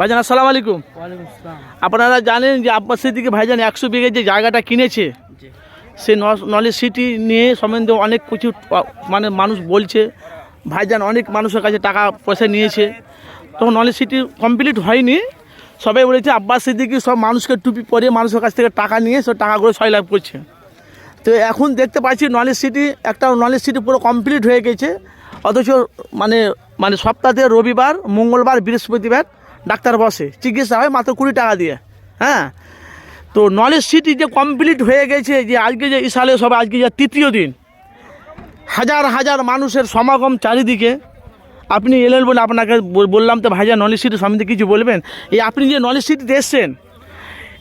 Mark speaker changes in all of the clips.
Speaker 1: ভাইজান আসসালামু আলাইকুম। আপনারা জানেন যে আব্বাস সিদ্দিকি ভাইজান একশো বিঘে যে জায়গাটা কিনেছে সে নলেজ সিটি নিয়ে সম্বন্ধে অনেক কিছু মানে মানুষ বলছে ভাইজান অনেক মানুষের কাছে টাকা পয়সা নিয়েছে। তখন নলেজ সিটি কমপ্লিট হয়নি। সবাই বলেছে আব্বাস সিদ্দিকি সব মানুষকে টুপি পরে মানুষের কাছ থেকে টাকা নিয়ে সব টাকাগুলো ছয় লাভ করছে। তো এখন দেখতে পাচ্ছি নলেজ সিটি একটা নলেজ সিটি পুরো কমপ্লিট হয়ে গেছে। অথচ মানে মানে সপ্তাহে রবিবার মঙ্গলবার বৃহস্পতিবার ডাক্তার বসে, চিকিৎসা হয় মাত্র কুড়ি টাকা দিয়ে হ্যাঁ? তো নলেজ সিটি যে কমপ্লিট হয়ে গেছে, যে আজকে যে ইসালে সব আজকে যে তৃতীয় দিন, হাজার হাজার মানুষের সমাগম চারিদিকে। আপনি এলেন বলে আপনাকে বল- বললাম তো ভাইজা নলেজ সিটি সম্বন্ধে কিছু বলবেন? এই আপনি যে নলেজ সিটিতে এসছেন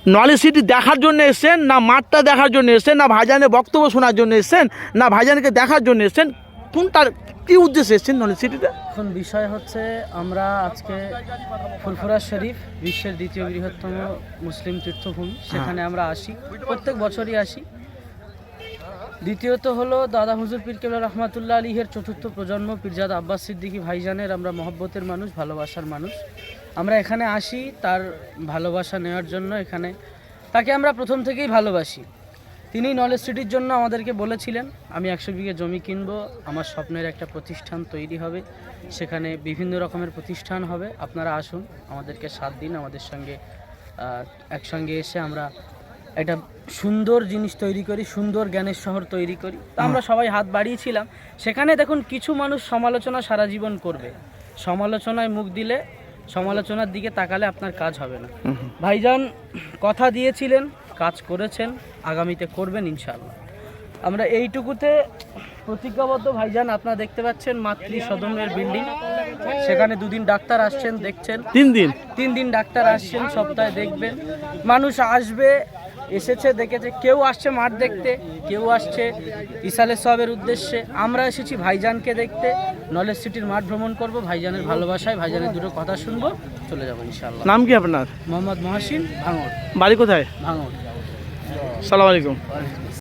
Speaker 1: নলেজ সিটি দেখার জন্য এসছেন, না মাঠটা দেখার জন্য এসছেন, না ভাইজানের বক্তব্য শোনার জন্য এসছেন, না ভাইজানকে দেখার জন্য এসছেন কোনটার কি উদ্দেশ্যে এসছেন নলেজ সিটিতে
Speaker 2: এখন বিষয় হচ্ছে আমরা আজকে ফুরফুরা শরীফ বিশ্বের দ্বিতীয় বৃহত্তম মুসলিম তীর্থভূমি। সেখানে আমরা আসি প্রত্যেক বছরই আসি। দ্বিতীয়ত হলো দাদা হুজুর পীর কেবলা রহমাতুল্লাহ আলীহের চতুর্থ প্রজন্ম পীরজাদ আব্বাস সিদ্দিকী ভাইজানের আমরা মহব্বতের মানুষ ভালোবাসার মানুষ। আমরা এখানে আসি তার ভালোবাসা নেওয়ার জন্য এখানে তাকে আমরা প্রথম থেকেই ভালোবাসি। তিনি নলেজ সিটির জন্য আমাদেরকে বলেছিলেন আমি একশো বিঘে জমি কিনবো আমার স্বপ্নের একটা প্রতিষ্ঠান তৈরি হবে সেখানে বিভিন্ন রকমের প্রতিষ্ঠান হবে আপনারা আসুন আমাদেরকে সাত দিন আমাদের সঙ্গে একসঙ্গে এসে আমরা একটা সুন্দর জিনিস তৈরি করি সুন্দর জ্ঞানের শহর তৈরি করি। তো আমরা সবাই হাত বাড়িয়েছিলাম সেখানে দেখুন কিছু মানুষ সমালোচনা সারা জীবন করবে সমালোচনায় মুখ দিলে সমালোচনার দিকে তাকালে আপনার কাজ হবে না। ভাইজান কথা দিয়েছিলেন কাজ করেছেন আগামীতে করবেন ইনশাল্লাহ আমরা এইটুকুতে প্রতিজ্ঞাবদ্ধ ভাইজান আপনারা দেখতে পাচ্ছেন মাতৃ সদনের বিল্ডিং। সেখানে দুদিন ডাক্তার আসছেন দেখছেন।
Speaker 1: তিন দিন?
Speaker 2: তিন দিন ডাক্তার আসছেন সপ্তাহে দেখবেন। মানুষ আসবে এসেছে দেখেছে কেউ আসছে মাঠ দেখতে কেউ আসছে ইসালে সবের উদ্দেশ্যে। আমরা এসেছি ভাইজানকে দেখতে নলেজ সিটির মাঠ ভ্রমণ করব ভাইজানের ভালোবাসায় ভাইজানের দুটো কথা শুনব চলে যাব ইনশাল্লাহ
Speaker 1: নাম কি আপনার?
Speaker 2: মোহাম্মদ মহাসিন ভাঙড়।
Speaker 1: বাড়ি কোথায়?
Speaker 2: ভাঙড়।
Speaker 1: সালাম আলাইকুম।